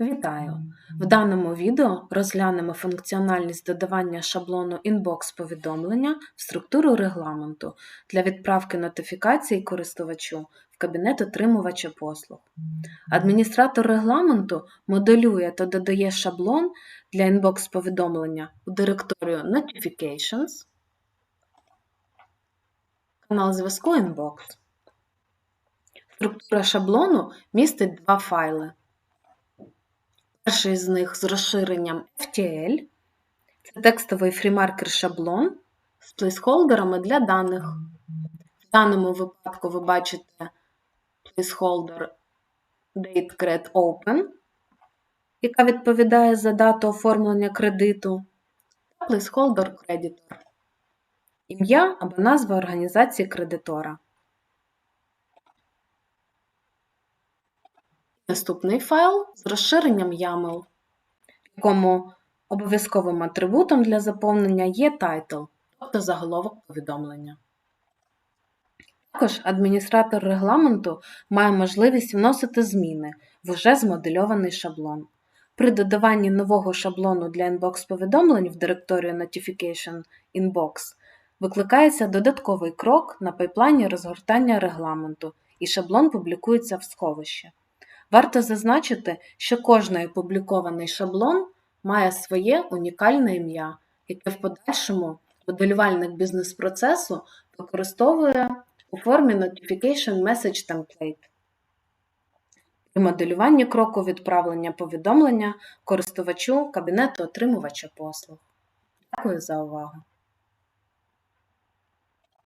Вітаю! В даному відео розглянемо функціональність додавання шаблону інбокс-повідомлення в структуру регламенту для відправки нотифікацій користувачу в кабінет отримувача послуг. Адміністратор регламенту моделює та додає шаблон для інбокс-повідомлення у директорію Notifications, канал зв'язку Inbox. Структура шаблону містить два файли. Перший з них з розширенням FTL. Це текстовий фрімаркер шаблон з плейсхолдерами для даних. В даному випадку ви бачите placeholder DateCredOpen, яка відповідає за дату оформлення кредиту, та Creditor, ім'я або назва організації кредитора. Наступний файл з розширенням YAML, в якому обов'язковим атрибутом для заповнення є title, тобто заголовок повідомлення. Також адміністратор регламенту має можливість вносити зміни в уже змодельований шаблон. При додаванні нового шаблону для інбокс-повідомлень в директорію Notification Inbox викликається додатковий крок на пайплайні розгортання регламенту, і шаблон публікується в сховищі. Варто зазначити, що кожний опублікований шаблон має своє унікальне ім'я, яке в подальшому моделювальник бізнес-процесу використовує у формі Notification Message Template при моделюванні кроку відправлення повідомлення користувачу кабінету отримувача послуг. Дякую за увагу!